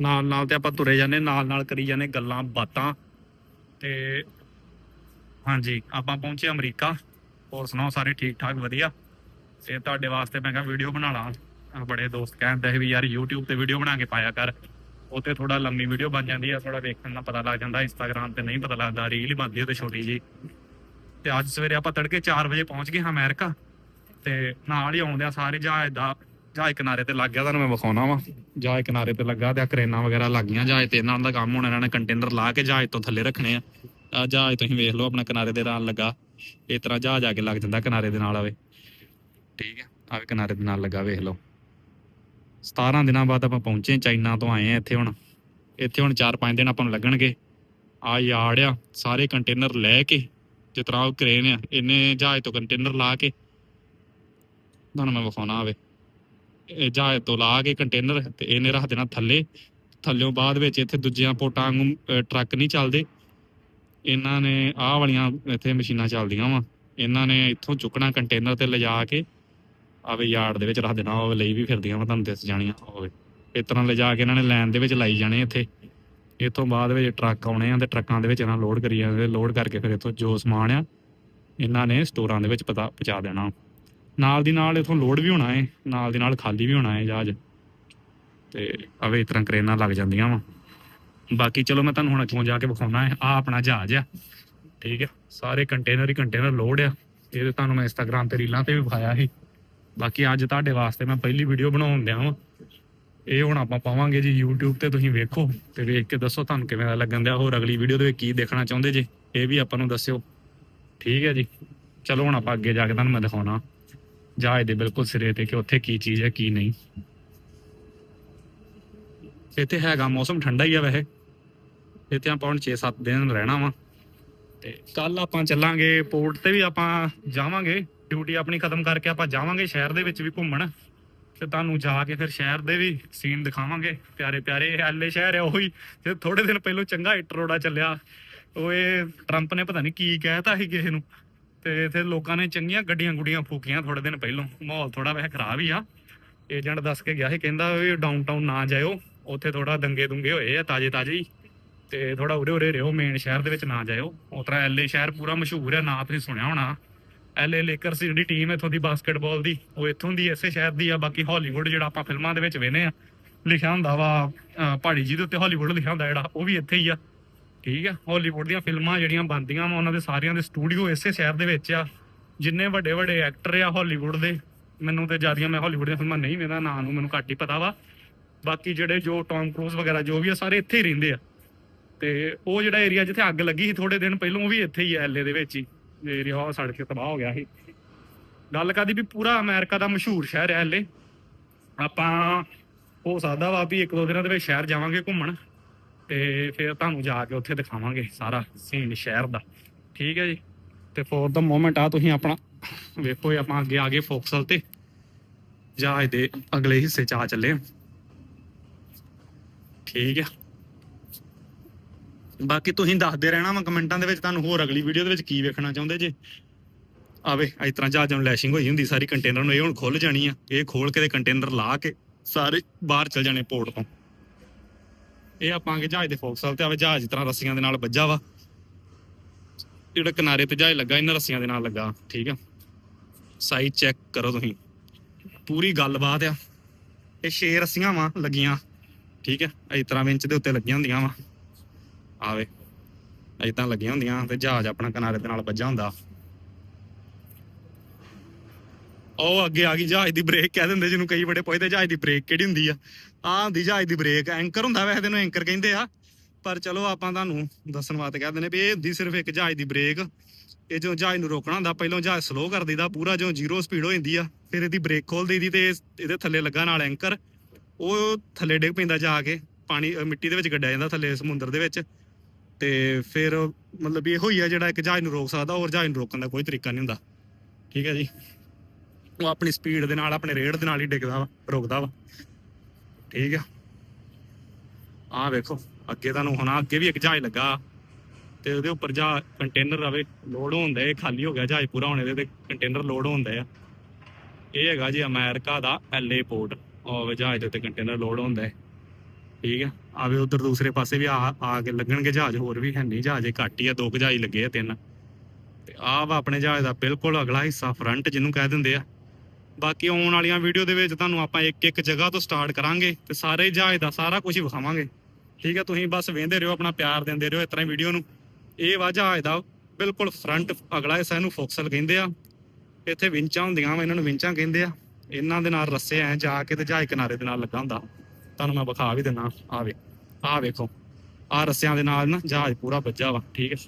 ਨਾਲ ਨਾਲ ਤੇ ਆਪਾਂ ਤੁਰੇ ਜਾਂਦੇ, ਨਾਲ ਨਾਲ ਕਰੀ ਜਾਂਦੇ ਗੱਲਾਂ, ਬਾਤਾਂ। ਤੇ ਹਾਂਜੀ, ਆਪਾਂ ਪਹੁੰਚੇ ਅਮਰੀਕਾ। ਹੋਰ ਸੁਣਾਓ, ਸਾਰੇ ਠੀਕ ਠਾਕ, ਵਧੀਆ। ਤੇ ਤੁਹਾਡੇ ਵਾਸਤੇ ਮੈਂ ਕਿਹਾ ਵੀਡੀਓ ਬਣਾ ਲਾਂ। ਬੜੇ ਦੋਸਤ ਕਹਿੰਦੇ ਸੀ ਵੀ ਯਾਰ YouTube ਤੇ ਵੀਡੀਓ ਬਣਾ ਕੇ ਪਾਇਆ ਕਰ। ਉਹ ਤੇ ਥੋੜਾ ਲੰਮੀ ਵੀਡੀਓ ਬਣ ਜਾਂਦੀ ਆ ਥੋੜਾ ਵੇਖਣ ਦਾ ਪਤਾ ਲੱਗ ਜਾਂਦਾ, Instagram ਤੇ ਨਹੀਂ ਪਤਾ ਲੱਗਦਾ ਰੀਲ ਹੀ ਬਣਦੀ ਉਹ ਤੇ ਛੋਟੀ ਜੀ ਤੇ ਅੱਜ ਸਵੇਰੇ ਆਪਾਂ ਤੜਕੇ 4 ਵਜੇ ਪਹੁੰਚ ਗਏ ਹਾਂ ਅਮਰੀਕਾ। ਤੇ ਨਾਲ ਹੀ ਆਉਂਦੇ ਆ ਸਾਰੇ ਜਹਾਜ਼ ਦਾ ਜਹਾਜ਼ ਕਿਨਾਰੇ ਤੇ ਲੱਗ ਗਿਆ, ਤੁਹਾਨੂੰ ਮੈਂ ਵਿਖਾਉਣਾ ਵਾ। ਜਹਾਜ਼ ਕਿਨਾਰੇ ਤੇ ਲੱਗਾ ਤੇ ਆਹ ਕਰੇਨਾਂ ਵਗੈਰਾ ਲੱਗ ਗਈਆਂ ਜਹਾਜ਼ ਤੇ ਇਹਨਾਂ ਦਾ ਕੰਮ ਹੁਣ ਇਹਨਾਂ ਨੇ ਕੰਟੇਨਰ ਲਾ ਕੇ ਜਹਾਜ਼ ਤੋਂ ਥੱਲੇ ਰੱਖਣੇ ਆ। ਆ ਜਹਾਜ਼ ਤੁਸੀਂ ਵੇਖ ਲਓ, ਆਪਣਾ ਕਿਨਾਰੇ ਦੇ ਨਾਲ ਲੱਗਾ। ਇਸ ਤਰ੍ਹਾਂ ਜਹਾਜ਼ ਆ ਕੇ ਲੱਗ ਜਾਂਦਾ ਕਿਨਾਰੇ ਦੇ ਨਾਲ ਆਵੇ। ਠੀਕ ਹੈ ਆਵੇ ਕਿਨਾਰੇ ਦੇ ਨਾਲ ਲੱਗਾ, ਵੇਖ ਲਓ। 17 ਦਿਨਾਂ ਬਾਅਦ ਆਪਾਂ ਪਹੁੰਚੇ, ਚਾਈਨਾ ਤੋਂ ਆਏ ਆ ਇੱਥੇ ਹੁਣ। ਇੱਥੇ ਹੁਣ 4-5 ਦਿਨ ਆਪਾਂ ਨੂੰ ਲੱਗਣਗੇ। ਆ ਯਾਰਡ ਆ, ਸਾਰੇ ਕੰਟੇਨਰ ਲੈ ਕੇ, ਜਿਸ ਤਰ੍ਹਾਂ ਉਹ ਕਰੇਨ ਆ ਇਹਨੇ ਜਹਾਜ਼ ਤੋਂ ਕੰਟੇਨਰ ਲਾ ਕੇ। ਤੁਹਾਨੂੰ ਮੈਂ ਵਿਖਾਉਣਾ ਆਵੇ। ਜਹਾਜ਼ ਤੋਂ ਲਾ ਕੇ ਕੰਟੇਨਰ ਤੇ ਇਹਨੇ ਰੱਖ ਦੇਣਾ ਥੱਲੇ। ਥੱਲਿਓਂ ਬਾਅਦ ਵਿੱਚ ਇੱਥੇ ਦੂਜਿਆਂ ਪੋਟਾਂ ਵਾਂਗੂ ਟਰੱਕ ਨਹੀਂ ਚੱਲਦੇ। ਇਹਨਾਂ ਨੇ ਆਹ ਵਾਲੀਆਂ ਇੱਥੇ ਮਸ਼ੀਨਾਂ ਚੱਲਦੀਆਂ ਵਾ। ਇਹਨਾਂ ਨੇ ਇੱਥੋਂ ਚੁੱਕਣਾ ਕੰਟੇਨਰ ਤੇ ਲਿਜਾ ਕੇ ਆਵੇ ਯਾਰਡ ਦੇ ਵਿੱਚ ਰੱਖ ਦੇਣਾ, ਉਹ ਲਈ ਵੀ ਫਿਰਦੀਆਂ ਵਾ, ਤੁਹਾਨੂੰ ਦਿਸ ਜਾਣੀਆਂ ਹੋਵੇ। ਇਸ ਤਰ੍ਹਾਂ ਲਿਜਾ ਕੇ ਇਹਨਾਂ ਨੇ ਲਾਈਨ ਦੇ ਵਿੱਚ ਲਾਈ ਜਾਣੇ ਇੱਥੇ। ਇਥੋਂ ਬਾਅਦ ਵਿੱਚ ਟਰੱਕ ਆਉਣੇ ਆ ਤੇ ਟਰੱਕਾਂ ਦੇ ਵਿੱਚ ਇਹਨਾਂ ਲੋਡ ਕਰੀ ਜਾਂਦੇ ਲੋਡ ਕਰਕੇ ਫਿਰ ਇਥੋਂ ਜੋ ਸਮਾਨ ਆ, ਇਹਨਾਂ ਨੇ ਸਟੋਰਾਂ ਦੇ ਵਿੱਚ ਪਤਾ ਪਹੁੰਚਾ ਦੇਣਾ। ਨਾਲ ਦੀ ਨਾਲ ਇਥੋਂ ਲੋਡ ਵੀ ਹੋਣਾ ਹੈ ਨਾਲ ਦੀ ਨਾਲ ਖਾਲੀ ਵੀ ਹੋਣਾ ਹੈ ਜਹਾਜ਼। ਤੇ ਅਵੇ ਇਸ ਤਰ੍ਹਾਂ ਕਰੇਨਾਂ ਲੱਗ ਜਾਂਦੀਆਂ ਵਾ। ਬਾਕੀ ਚਲੋ ਮੈਂ ਤੁਹਾਨੂੰ ਹੁਣ ਅੱਗੋਂ ਜਾ ਕੇ ਵਿਖਾਉਣਾ ਹੈ ਆ ਆਪਣਾ ਜਹਾਜ਼ ਆ। ਠੀਕ ਹੈ ਸਾਰੇ ਕੰਟੇਨਰ ਹੀ ਕੰਟੇਨਰ ਲੋਡ ਆ। ਇਹ ਤੇ ਤੁਹਾਨੂੰ ਮੈਂ ਇੰਸਟਾਗ੍ਰam ਤੇ ਰੀਲਾਂ ਤੇ ਵੀ ਵਿਖਾਇਆ ਸੀ। ਬਾਕੀ ਅੱਜ ਤੁਹਾਡੇ ਵਾਸਤੇ ਮੈਂ ਪਹਿਲੀ ਵੀਡੀਓ ਬਣਾਉਣ ਦਿਆਂ ਵਾਂ। ਇਹ ਹੁਣ ਆਪਾਂ ਪਾਵਾਂਗੇ ਜੀ YouTube ਤੇ, ਤੁਸੀਂ ਵੇਖੋ ਤੇ ਵੇਖ ਕੇ ਦੱਸੋ ਤੁਹਾਨੂੰ ਕਿਵੇਂ ਦਾ ਲੱਗਣ ਦਿਆ। ਹੋਰ ਅਗਲੀ ਵੀਡੀਓ ਦੇ ਵਿੱਚ ਕੀ ਦੇਖਣਾ ਚਾਹੁੰਦੇ ਜੇ, ਇਹ ਵੀ ਆਪਾਂ ਨੂੰ ਦੱਸਿਓ। ਠੀਕ ਹੈ ਜੀ। ਚਲੋ ਹੁਣ ਆਪਾਂ ਅੱਗੇ ਜਾ ਕੇ ਤੁਹਾਨੂੰ ਮੈਂ ਦਿਖਾਉਣਾ। ਜਹਾਜ਼ ਦੇ ਬਿਲਕੁਲ ਸਿਰੇ ਤੇ ਕਿ ਉੱਥੇ ਕੀ ਚੀਜ਼ ਹੈ, ਕੀ ਨਹੀਂ। ਇੱਥੇ ਹੈਗਾ ਮੌਸਮ ਠੰਡਾ ਹੀ ਆ ਵੈਸੇ। ਇੱਥੇ ਆਪਾਂ ਹੁਣ 6-7 ਦਿਨ ਰਹਿਣਾ ਵਾ। ਤੇ ਕੱਲ ਆਪਾਂ ਚੱਲਾਂਗੇ ਪੋਰਟ ਤੇ ਵੀ ਆਪਾਂ ਜਾਵਾਂਗੇ। ਡਿਊਟੀ ਆਪਣੀ ਖਤਮ ਕਰਕੇ ਆਪਾਂ ਜਾਵਾਂਗੇ ਸ਼ਹਿਰ ਦੇ ਵਿੱਚ ਵੀ ਘੁੰਮਣ। ਤੇ ਤੁਹਾਨੂੰ ਜਾ ਕੇ ਫਿਰ ਸ਼ਹਿਰ ਦੇ ਵੀ ਸੀਨ ਦਿਖਾਵਾਂਗੇ। ਪਿਆਰੇ ਪਿਆਰੇ ਐਲੇ ਸ਼ਹਿਰ ਹੈ ਉਹੀ। ਤੇ ਥੋੜੇ ਦਿਨ ਪਹਿਲਾਂ ਚੰਗਾ ਇਟਰੋੜਾ ਚੱਲਿਆ। ਉਹ ਇਹ ਟਰੰਪ ਨੇ ਪਤਾ ਨਹੀਂ ਕੀ ਕਹਿਤਾ ਸੀ ਕਿਸੇ ਨੂੰ। ਤੇ ਇੱਥੇ ਲੋਕਾਂ ਨੇ ਚੰਗੀਆਂ ਗੱਡੀਆਂ ਗੁੱਡੀਆਂ ਫੂਕੀਆਂ ਥੋੜੇ ਦਿਨ ਪਹਿਲਾਂ। ਮਾਹੌਲ ਥੋੜਾ ਵੈਸੇ ਖਰਾਬ ਹੀ ਆ। ਏਜੰਟ ਦੱਸ ਕੇ ਗਿਆ ਸੀ, ਕਹਿੰਦਾ ਵੀ ਡਾਊਨਟਾਊਨ ਨਾ ਜਾਇਓ। ਉੱਥੇ ਥੋੜਾ ਦੰਗੇ ਦੁੰਗੇ ਹੋਏ ਆ ਤਾਜੇ ਤਾਜੇ ਹੀ। ਤੇ ਥੋੜਾ ਉਰੇ ਉਰੇ ਰਹੋ ਮੇਨ ਸ਼ਹਿਰ ਦੇ ਵਿੱਚ ਨਾ ਜਾਇਓ। ਉਸ ਤਰ੍ਹਾਂ ਐਲਏ ਸ਼ਹਿਰ ਪੂਰਾ ਮਸ਼ਹੂਰ ਹੈ ਨਾਂ ਤੁਸੀਂ ਸੁਣਿਆ ਹੋਣਾ। ਐਲਏ ਲੇਕਰਸ ਜਿਹੜੀ ਟੀਮ ਇੱਥੋਂ ਦੀ ਬਾਸਕਟਬਾਲ ਦੀ, ਉਹ ਇੱਥੋਂ ਦੀ ਇਸੇ ਸ਼ਹਿਰ ਦੀ ਆ। ਬਾਕੀ ਹਾਲੀਵੁੱਡ ਜਿਹੜਾ ਆਪਾਂ ਫਿਲਮਾਂ ਦੇ ਵਿੱਚ ਵੇਨੇ ਆ, ਲਿਖਿਆ ਹੁੰਦਾ ਵਾ ਪਹਾੜੀ ਜੀ ਦੇ ਉੱਤੇ ਹਾਲੀਵੁੱਡ ਲਿਖਿਆ ਹੁੰਦਾ ਜਿਹੜਾ, ਉਹ ਵੀ ਇੱਥੇ ਹੀ ਆ। ਠੀਕ ਆ ਹਾਲੀਵੁੱਡ ਦੀਆਂ ਫਿਲਮਾਂ ਜਿਹੜੀਆਂ ਬਣਦੀਆਂ ਵਾ, ਉਹਨਾਂ ਦੇ ਸਾਰਿਆਂ ਦੇ ਸਟੂਡੀਓ ਇਸੇ ਸ਼ਹਿਰ ਦੇ ਵਿੱਚ ਆ। ਜਿੰਨੇ ਵੱਡੇ ਵੱਡੇ ਐਕਟਰ ਆ ਹਾਲੀਵੁੱਡ ਦੇ, ਮੈਨੂੰ ਤੇ ਜਿਆਦੀਆਂ ਮੈਂ ਹਾਲੀਵੁੱਡ ਦੀਆਂ ਫਿਲਮਾਂ ਨਹੀਂ ਵੇਖਦਾ, ਨਾਂ ਨੂੰ ਮੈਨੂੰ ਘੱਟ ਹੀ ਪਤਾ ਵਾ। ਬਾਕੀ ਜਿਹੜੇ ਜੋ ਟੌਮ ਕਰੂਜ਼ ਵਗੈਰਾ, ਜੋ ਵੀ ਆ, ਸਾਰੇ ਇੱਥੇ ਹੀ ਰਹਿੰਦੇ ਆ। ਤੇ ਉਹ ਜਿਹੜਾ ਏਰੀਆ ਜਿੱਥੇ ਅੱਗ ਲੱਗੀ ਸੀ ਥੋੜੇ ਦਿਨ ਪਹਿਲਾਂ, ਉਹ ਵੀ ਇੱਥੇ ਹੀ ਆ ਐਲਏ ਦੇ ਵਿੱਚ ਹੀ। ਏਰੀਆ ਉਹ ਸੜ ਕੇ ਤਬਾਹ ਹੋ ਗਿਆ ਸੀ। ਗੱਲ ਕਰਦੀ ਵੀ ਪੂਰਾ ਅਮਰੀਕਾ ਦਾ ਮਸ਼ਹੂਰ ਸ਼ਹਿਰ ਹੈ ਐਲਏ ਆਪਾਂ ਹੋ ਸਕਦਾ ਵਾ ਵੀ ਇੱਕ ਦੋ ਦਿਨਾਂ ਦੇ ਵਿੱਚ ਸ਼ਹਿਰ ਜਾਵਾਂਗੇ ਘੁੰਮਣ। ਤੇ ਫਿਰ ਤੁਹਾਨੂੰ ਜਾ ਕੇ ਉੱਥੇ ਦਿਖਾਵਾਂਗੇ ਸਾਰਾ ਸੀਨ ਸ਼ਹਿਰ ਦਾ। ਠੀਕ ਹੈ ਜੀ? ਤੇ ਫੋਰ ਦਾ ਮੋਮੈਂਟ ਆ ਤੁਸੀਂ ਆਪਣਾ, ਵੇਖੋ ਆਪਾਂ ਅੱਗੇ ਆ ਗਏ ਫੋਕਸਲ ਤੇ। ਜਹਾਜ਼ ਦੇ ਅਗਲੇ ਹਿੱਸੇ ਚ ਆ ਚੱਲੇ ਹਾਂ। ਠੀਕ ਹੈ। ਬਾਕੀ ਤੁਸੀਂ ਦੱਸਦੇ ਰਹਿਣਾ ਵਾ ਕਮੈਂਟਾਂ ਦੇ ਵਿੱਚ, ਤੁਹਾਨੂੰ ਹੋਰ ਅਗਲੀ ਵੀਡੀਓ ਦੇ ਵਿੱਚ ਕੀ ਵੇਖਣਾ ਚਾਹੁੰਦੇ ਜੇ? ਆਵੇ, ਇਸ ਤਰ੍ਹਾਂ ਜਹਾਜ਼ ਨੂੰ ਲੈਸ਼ਿੰਗ ਹੋਈ ਹੁੰਦੀ, ਸਾਰੀ ਕੰਟੇਨਰ ਨੂੰ ਇਹ ਹੁਣ ਖੁੱਲ ਜਾਣੀ ਆ। ਇਹ ਖੋਲ ਕੇ ਤੇ ਕੰਟੇਨਰ ਲਾ ਕੇ ਸਾਰੇ ਬਾਹਰ ਚਲ ਜਾਣੇ ਪੋਰਟ ਤੋਂ। ਇਹ ਆਪਾਂ ਅੱਗੇ ਜਹਾਜ਼ ਦੇ ਫੋਕਸਲ ਤੇ ਆਵੇ, ਜਹਾਜ਼ ਇਸ ਤਰ੍ਹਾਂ ਰੱਸੀਆਂ ਦੇ ਨਾਲ ਵੱਜਾ ਵਾ। ਜਿਹੜਾ ਕਿਨਾਰੇ ਤੇ ਜਹਾਜ਼ ਲੱਗਾ, ਇਹਨਾਂ ਰੱਸੀਆਂ ਦੇ ਨਾਲ ਲੱਗਾ, ਠੀਕ ਆ। ਸਾਈਜ਼ ਚੈੱਕ ਕਰੋ ਤੁਸੀਂ। ਪੂਰੀ ਗੱਲਬਾਤ ਆ। ਇਹ ਛੇ ਰੱਸੀਆਂ ਵਾ ਲੱਗੀਆਂ, ਠੀਕ ਆ। ਇਸ ਤਰ੍ਹਾਂ ਵਿੰਚ ਦੇ ਉੱਤੇ ਲੱਗੀਆਂ ਹੁੰਦੀਆਂ ਵਾ। ਆਵੇ ਇਦਾਂ ਲੱਗੀਆਂ ਹੁੰਦੀਆਂ ਤੇ ਜਹਾਜ਼ ਆਪਣਾ ਕਿਨਾਰੇ ਦੇ ਨਾਲ ਵੱਜਾ ਹੁੰਦਾ। ਉਹ ਅੱਗੇ ਆ ਗਈ ਜਹਾਜ਼ ਦੀ ਬ੍ਰੇਕ ਕਹਿ ਦਿੰਦੇ ਜਿਹਨੂੰ ਕਈ ਬੜੇ ਪੁੱਛਦੇ, ਜਹਾਜ਼ ਦੀ ਬ੍ਰੇਕ ਕਿਹੜੀ ਹੁੰਦੀ ਆ? ਆਹ ਹੁੰਦੀ ਜਹਾਜ਼ ਦੀ ਬ੍ਰੇਕ ਐਂਕਰ ਹੁੰਦਾ ਵੈਸੇ ਤੈਨੂੰ ਐਂਕਰ ਕਹਿੰਦੇ ਆ। ਪਰ ਚਲੋ ਆਪਾਂ ਤੁਹਾਨੂੰ ਦੱਸਣ ਵਾਸਤੇ ਕਹਿ ਦਿੰਦੇ ਵੀ ਇਹ ਹੁੰਦੀ ਸਿਰਫ ਇੱਕ ਜਹਾਜ਼ ਦੀ ਬ੍ਰੇਕ ਇਹ ਜੋ ਜਹਾਜ਼ ਨੂੰ ਰੋਕਣਾ ਹੁੰਦਾ, ਪਹਿਲਾਂ ਜਹਾਜ਼ ਸਲੋ ਕਰ ਦਈਦਾ, ਪੂਰਾ ਜੋ ਜ਼ੀਰੋ ਸਪੀਡ ਹੋ ਜਾਂਦੀ ਆ, ਫਿਰ ਇਹਦੀ ਬ੍ਰੇਕ ਖੋਲ ਦਈਦੀ ਤੇ ਇਹਦੇ ਥੱਲੇ ਲੱਗਾ ਨਾਲ ਐਂਕਰ ਉਹ ਥੱਲੇ ਡਿੱਗ ਪੈਂਦਾ ਜਾ ਕੇ, ਪਾਣੀ ਮਿੱਟੀ ਦੇ ਵਿੱਚ ਗੱਡਿਆ ਜਾਂਦਾ ਥੱਲੇ ਸਮੁੰਦਰ ਦੇ ਵਿੱਚ। ਤੇ ਫਿਰ ਮਤਲਬ ਇਹੋ ਹੀ ਆ ਜਿਹੜਾ ਇੱਕ ਜਹਾਜ਼ ਨੂੰ ਰੋਕ ਸਕਦਾ, ਹੋਰ ਜਹਾਜ਼ ਨੂੰ ਰੋਕਣ ਦਾ ਕੋਈ ਤਰੀਕਾ ਨਹੀਂ ਹੁੰਦਾ। ਠੀਕ ਹੈ ਜੀ? ਉਹ ਆਪਣੀ ਸਪੀਡ ਦੇ ਨਾਲ, ਆਪਣੇ ਰੇਟ ਦੇ ਨਾਲ ਹੀ ਡਿੱਗਦਾ ਵਾ, ਰੁਕਦਾ ਵਾ। ਠੀਕ ਆ। ਆਹ ਵੇਖੋ, ਅੱਗੇ ਤੁਹਾਨੂੰ ਹੁਣ ਅੱਗੇ ਵੀ ਇੱਕ ਜਹਾਜ਼ ਲੱਗਾ। ਤੇ ਉਹਦੇ ਉੱਪਰ ਜਾ ਕੰਟੇਨਰ ਆਵੇ ਲੋਡ ਹੁੰਦਾ ਇਹ, ਖਾਲੀ ਹੋ ਗਿਆ ਜਹਾਜ਼ ਪੂਰਾ ਹੋਣੇ ਦੇ, ਤੇ ਕੰਟੇਨਰ ਲੋਡ ਹੁੰਦਾ ਆ। ਇਹ ਹੈਗਾ ਜੀ ਅਮਰੀਕਾ ਦਾ ਐਲਏ ਪੋਰਟ ਉਹ ਜਹਾਜ਼ ਦੇ ਉੱਤੇ ਕੰਟੇਨਰ ਲੋਡ ਹੁੰਦਾ ਹੈ। ਠੀਕ ਹੈ ਆਵੇ ਉਧਰ ਦੂਸਰੇ ਪਾਸੇ ਵੀ ਆ ਆ ਕੇ ਲੱਗਣਗੇ ਜਹਾਜ਼, ਹੋਰ ਵੀ ਹੈ ਨਹੀਂ ਜਹਾਜ਼ ਘੱਟ ਹੀ ਆ, ਦੋ ਕੁ ਜਹਾਜ਼ ਲੱਗੇ ਆ ਤਿੰਨ। ਤੇ ਆਹ ਵਾ ਆਪਣੇ ਜਹਾਜ਼ ਦਾ ਬਿਲਕੁਲ ਅਗਲਾ ਹਿੱਸਾ ਫਰੰਟ ਜਿਹਨੂੰ ਕਹਿ ਦਿੰਦੇ ਆ। ਬਾਕੀ ਆਉਣ ਵਾਲੀਆਂ ਵੀਡੀਓ ਦੇ ਵਿੱਚ ਤੁਹਾਨੂੰ ਆਪਾਂ ਇੱਕ ਇੱਕ ਜਗ੍ਹਾ ਤੋਂ ਸਟਾਰਟ ਕਰਾਂਗੇ ਤੇ ਸਾਰੇ ਜਹਾਜ਼ ਦਾ ਸਾਰਾ ਕੁਝ ਹੀ ਵਿਖਾਵਾਂਗੇ। ਠੀਕ ਹੈ, ਤੁਸੀਂ ਬਸ ਵੇਖਦੇ ਰਹੋ, ਆਪਣਾ ਪਿਆਰ ਦਿੰਦੇ ਰਹੋ ਇਸ ਤਰ੍ਹਾਂ ਵੀਡੀਓ ਨੂੰ। ਇਹ ਵਾ ਜਹਾਜ਼ ਦਾ ਬਿਲਕੁਲ ਫਰੰਟ ਅਗਲਾ ਹਿੱਸਾ ਇਹਨੂੰ ਫੋਕਸਲ ਕਹਿੰਦੇ ਆ। ਇੱਥੇ ਵਿੰਚਾਂ ਹੁੰਦੀਆਂ ਵਾ, ਇਹਨਾਂ ਨੂੰ ਵਿੰਚਾਂ ਕਹਿੰਦੇ ਆ। ਇਹਨਾਂ ਦੇ ਨਾਲ ਰੱਸੇ ਐ ਜਾ ਕੇ ਤੇ ਜਹਾਜ਼ ਕਿਨਾਰੇ ਦੇ ਨਾਲ ਲੱਗਾ ਹੁੰਦਾ। ਤੁਹਾਨੂੰ ਮੈਂ ਵਿਖਾ ਵੀ ਦਿੰਨਾ ਆ ਵੇ ਆ ਵੇਖੋ। ਆ ਰੱਸਿਆਂ ਦੇ ਨਾਲ ਨਾ ਜਹਾਜ਼ ਪੂਰਾ ਵੱਜਾ ਵਾ, ਠੀਕ ਹੈ।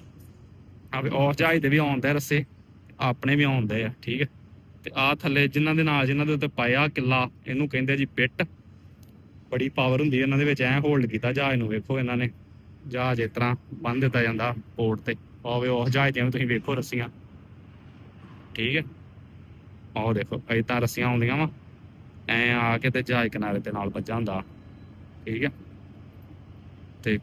ਆ ਵੇ ਉਹ ਜਹਾਜ਼ ਦੇ ਵੀ ਆਉਂਦੇ ਰੱਸੇ, ਆਪਣੇ ਵੀ ਆਉਂਦੇ ਆ, ਠੀਕ ਹੈ। ਤੇ ਆ ਥੱਲੇ ਜਿਨ੍ਹਾਂ ਦੇ ਨਾਲ ਜਿਨ੍ਹਾਂ ਦੇ ਉੱਤੇ ਪਾਇਆ ਕਿੱਲਾ, ਇਹਨੂੰ ਕਹਿੰਦੇ ਜੀ ਪਿੱਟ। ਬੜੀ ਪਾਵਰ ਹੁੰਦੀ ਹੈ ਇਹਨਾਂ ਦੇ ਵਿੱਚ, ਐ ਹੋਲਡ ਕੀਤਾ ਜਹਾਜ਼ ਨੂੰ, ਵੇਖੋ ਇਹਨਾਂ ਨੇ। ਜਹਾਜ਼ ਇਸ ਤਰ੍ਹਾਂ ਬੰਨ ਦਿੱਤਾ ਜਾਂਦਾ ਪੋਰਟ ਤੇ। ਆਵੇ ਉਹ ਜਹਾਜ਼ ਦੀਆਂ ਤੁਸੀਂ ਵੇਖੋ ਰੱਸੀਆਂ। ਠੀਕ ਹੈ? ਆਹ ਦੇਖੋ ਇਦਾਂ ਰੱਸੀਆਂ ਆਉਂਦੀਆਂ ਵਾ। ਐ ਆ ਕੇ ਤੇ ਜਹਾਜ਼ ਕਿਨਾਰੇ ਤੇ ਨਾਲ ਵੱਜਾ ਹੁੰਦਾ। ਠੀਕ ਹੈ? ਤੇ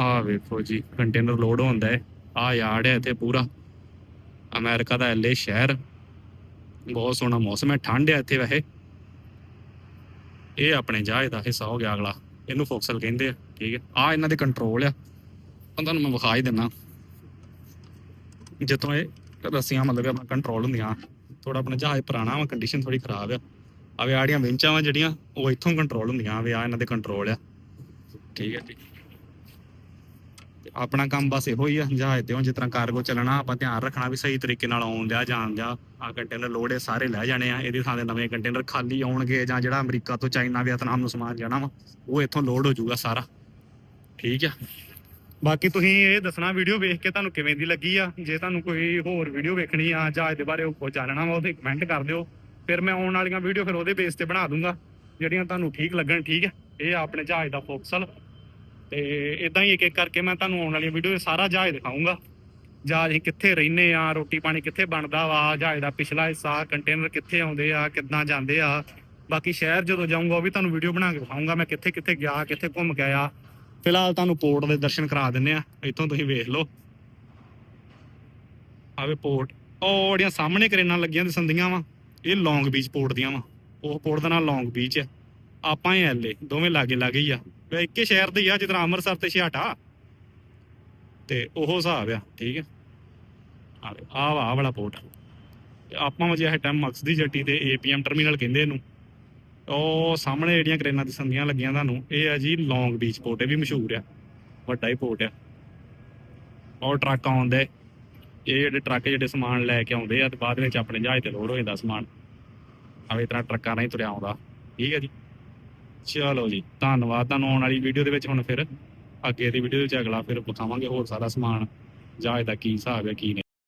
ਆ ਵੇਖੋ ਜੀ ਕੰਟੇਨਰ ਲੋਡ ਹੁੰਦਾ ਹੈ। ਆ ਯਾਰਡ ਹੈ ਇੱਥੇ ਪੂਰਾ। ਅਮਰੀਕਾ ਦਾ ਐਲਏ ਸ਼ਹਿਰ। ਬਹੁਤ ਸੋਹਣਾ ਮੌਸਮ ਹੈ, ਠੰਡ ਹੈ ਇੱਥੇ ਵੈਸੇ। ਇਹ ਆਪਣੇ ਜਹਾਜ਼ ਦਾ ਹਿੱਸਾ ਹੋ ਗਿਆ ਅਗਲਾ। ਇਹਨੂੰ ਫੋਕਸਲ ਕਹਿੰਦੇ ਆ, ਠੀਕ ਹੈ। ਆ ਇਹਨਾਂ ਦੇ ਕੰਟਰੋਲ ਆ। ਤੁਹਾਨੂੰ ਮੈਂ ਵਿਖਾ ਹੀ ਦਿੰਨਾ। ਜਿੱਥੋਂ ਇਹ ਰੱਸੀਆਂ ਮਤਲਬ ਕਿ ਆਪਣਾ ਕੰਟਰੋਲ ਹੁੰਦੀਆਂ। ਥੋੜਾ ਆਪਣਾ ਜਹਾਜ਼ ਪੁਰਾਣਾ ਵਾ ਕੰਡੀਸ਼ਨ ਥੋੜੀ ਖਰਾਬ ਆ। ਆਵੇ ਆੜੀਆਂ ਵਿੰਚਾਂ ਵਾ ਜਿਹੜੀਆਂ, ਉਹ ਇੱਥੋਂ ਕੰਟਰੋਲ ਹੁੰਦੀਆਂ। ਆਵੇ ਆ ਇਹਨਾਂ ਦੇ ਕੰਟਰੋਲ ਆ। ਠੀਕ ਹੈ ਜੀ। ਆਪਣਾ ਕੰਮ ਬਸ ਇਹੋ ਹੀ ਆ, ਜਹਾਜ਼ ਤੇ ਹੁਣ ਜਿਸ ਤਰ੍ਹਾਂ ਕਾਰਗੋ ਚੱਲਣਾ, ਆਪਾਂ ਧਿਆਨ ਰੱਖਣਾ ਵੀ ਸਹੀ ਤਰੀਕੇ ਨਾਲ ਆਉਣ ਦਿਆ ਜਾਣ ਦਿਆ ਆ ਕੰਟੇਨਰ ਲੋਡ ਹੈ ਸਾਰੇ ਲੈ ਜਾਣੇ ਆ, ਇਹਦੇ ਥਾਂ ਤੇ ਨਵੇਂ ਕੰਟੇਨਰ ਖਾਲੀ ਆਉਣਗੇ, ਜਾਂ ਜਿਹੜਾ ਅਮਰੀਕਾ ਤੋਂ ਚਾਈਨਾ, ਵੀਅਤਨਾਮ ਨੂੰ ਸਮਾਨ ਜਾਣਾ ਵਾ, ਉਹ ਇੱਥੋਂ ਲੋਡ ਹੋ ਜਾਊਗਾ ਸਾਰਾ। ਠੀਕ ਆ? ਬਾਕੀ ਤੁਸੀਂ ਇਹ ਦੱਸਣਾ ਵੀਡੀਓ ਵੇਖ ਕੇ ਤੁਹਾਨੂੰ ਕਿਵੇਂ ਦੀ ਲੱਗੀ ਆ। ਜੇ ਤੁਹਾਨੂੰ ਕੋਈ ਹੋਰ ਵੀਡੀਓ ਵੇਖਣੀ ਆ, ਜਹਾਜ਼ ਦੇ ਬਾਰੇ ਕੋਈ ਜਾਣਨਾ ਵਾ, ਉਹਦੇ ਕਮੈਂਟ ਕਰ ਦਿਓ। ਫਿਰ ਮੈਂ ਆਉਣ ਵਾਲੀਆਂ ਵੀਡੀਓ ਫਿਰ ਉਹਦੇ ਬੇਸ ਤੇ ਬਣਾ ਦੂੰਗਾ, ਜਿਹੜੀਆਂ ਤੁਹਾਨੂੰ ਠੀਕ ਲੱਗਣ, ਠੀਕ ਹੈ ਇਹ ਆਪਣੇ ਜਹਾਜ਼ ਦਾ ਫੋਕਸਲ ਤੇ ਇਦਾਂ ਹੀ ਇੱਕ ਇੱਕ ਕਰਕੇ ਮੈਂ ਤੁਹਾਨੂੰ ਆਉਣ ਵਾਲੀਆਂ ਵੀਡੀਓ 'ਚ ਸਾਰਾ ਜਹਾਜ਼ ਦਿਖਾਉਂਗਾ ਜਹਾਜ਼ ਅਸੀਂ ਕਿੱਥੇ ਰਹਿੰਦੇ ਆ, ਰੋਟੀ ਪਾਣੀ ਕਿੱਥੇ ਬਣਦਾ ਵਾ, ਜਹਾਜ਼ ਦਾ ਪਿਛਲਾ ਹਿੱਸਾ ਕੰਟੇਨਰ ਕਿੱਥੇ ਆਉਂਦੇ ਆ, ਕਿੱਦਾਂ ਜਾਂਦੇ ਆ। ਬਾਕੀ ਸ਼ਹਿਰ ਜਦੋਂ ਜਾਊਂਗਾ ਉਹ ਵੀ ਤੁਹਾਨੂੰ ਵੀਡੀਓ ਬਣਾ ਕੇ ਦਿਖਾਉਂਗਾ ਮੈਂ ਕਿੱਥੇ ਕਿੱਥੇ ਗਿਆ, ਕਿੱਥੇ ਘੁੰਮ ਕੇ ਆਇਆ। ਫਿਲਹਾਲ ਤੁਹਾਨੂੰ ਪੋਰਟ ਦੇ ਦਰਸ਼ਨ ਕਰਾ ਦਿੰਨੇ ਆ, ਇੱਥੋਂ ਤੁਸੀਂ ਵੇਖ ਲਓ। ਆਵੇ ਪੋਰਟ ਉਹ ਜਿਹੜੀਆਂ ਸਾਹਮਣੇ ਕਰੇਨਾਂ ਲੱਗੀਆਂ ਤੇ ਸੰਦੀਆਂ ਵਾ, ਇਹ ਲੌਂਗ ਬੀਚ ਪੋਰਟ ਦੀਆਂ ਵਾ। ਉਹ ਪੋਰਟ ਦਾ ਨਾਮ ਲੌਂਗ ਬੀਚ ਹੈ ਆਪਾਂ ਹੀ ਐਲੇ ਦੋਵੇਂ ਲਾਗੇ ਲਾਗੇ ਹੀ ਆ। ਵੇ ਇੱਕੇ ਸ਼ਹਿਰ ਦੇ ਹੀ ਆ ਜਿਸ ਤਰ੍ਹਾਂ ਅੰਮ੍ਰਿਤਸਰ ਤੇ ਛਿਆਟਾ ਤੇ ਉਹ ਹਿਸਾਬ ਆ ਠੀਕ ਹੈ ਆ ਵੇ, ਵਾ ਵਾਲਾ ਪੋਰਟ ਆਪਾਂ ਵਜੇ ਹੈ ਟਾਈਮ ਮਕਸਦੀ ਜੱਟੀ ਤੇ ਏਪੀਐਮ ਟਰਮੀਨਲ ਕਹਿੰਦੇ ਇਹਨੂੰ। ਉਹ ਸਾਹਮਣੇ ਜਿਹੜੀਆਂ ਕਰੇਨਾਂ ਦੀ ਸੰਦੀਆਂ ਲੱਗੀਆਂ ਤੁਹਾਨੂੰ ਇਹ ਆ ਜੀ ਲੌਂਗ ਬੀਚ ਪੋਰਟ ਇਹ ਵੀ ਮਸ਼ਹੂਰ ਆ। ਵੱਡਾ ਹੀ ਪੋਰਟ ਆ। ਉਹ ਟਰੱਕ ਆਉਂਦੇ ਇਹ ਜਿਹੜੇ ਟਰੱਕ ਜਿਹੜੇ ਸਮਾਨ ਲੈ ਕੇ ਆਉਂਦੇ ਆ ਤੇ ਬਾਅਦ ਵਿੱਚ ਆਪਣੇ ਜਹਾਜ਼ ਤੇ ਲੋਡ ਹੋ ਜਾਂਦਾ ਸਮਾਨ। ਆਵੇ ਤਰ੍ਹਾਂ ਟਰੱਕਾਂ ਰਾਹੀਂ ਤੁਰਿਆ ਆਉਂਦਾ। ਠੀਕ ਹੈ ਜੀ। ਚਲੋ ਜੀ, ਧੰਨਵਾਦ ਤੁਹਾਨੂੰ ਆਉਣ ਵਾਲੀ ਵੀਡੀਓ ਦੇ ਵਿੱਚ ਹੁਣ ਫਿਰ। ਅੱਗੇ ਦੀ ਵੀਡੀਓ ਵਿੱਚ ਅਗਲਾ ਫਿਰ ਵਿਖਾਵਾਂਗੇ ਹੋਰ ਸਾਰਾ ਸਮਾਨ। ਜਹਾਜ਼ ਦਾ ਕੀ ਹਿਸਾਬ ਹੈ, ਕੀ ਨਹੀਂ।